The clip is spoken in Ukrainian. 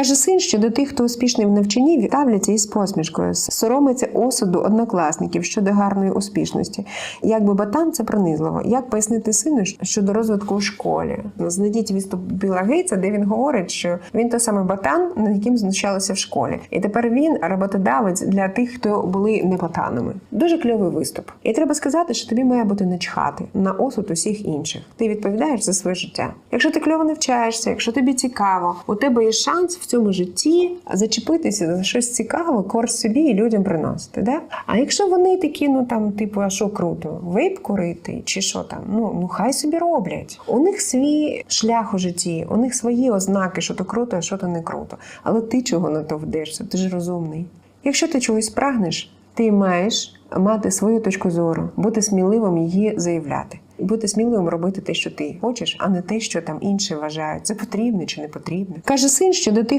Каже син, що до тих, хто успішний в навчанні, ставляться із посмішкою, соромиться осуду однокласників щодо гарної успішності. Якби батан це пронизливо. Як пояснити сину щодо розвитку у школі? Знайдіть відступ Біла Гейтса, де він говорить, що він той самий батан, над яким знущалися в школі, і тепер він роботодавець для тих, хто були не ботанами. Дуже кльовий виступ. І треба сказати, що тобі має бути начхати на осуд усіх інших. Ти відповідаєш за своє життя. Якщо ти кльово навчаєшся, якщо тобі цікаво, у тебе є шанс в цьому житті зачепитися за щось цікаве, користь собі і людям приносити. Да? А якщо вони такі, ну там, типу, а що круто, вейп курити чи що там, ну, ну хай собі роблять. У них свій шлях у житті, у них свої ознаки, що то круто, а що то не круто. Але ти чого на то вдешся? Ти ж розумний. Якщо ти чогось прагнеш, ти маєш мати свою точку зору, бути сміливим її заявляти. Бути сміливим робити те, що ти хочеш, а не те, що там інші вважають. Це потрібно чи не потрібно. Каже син, що до тих,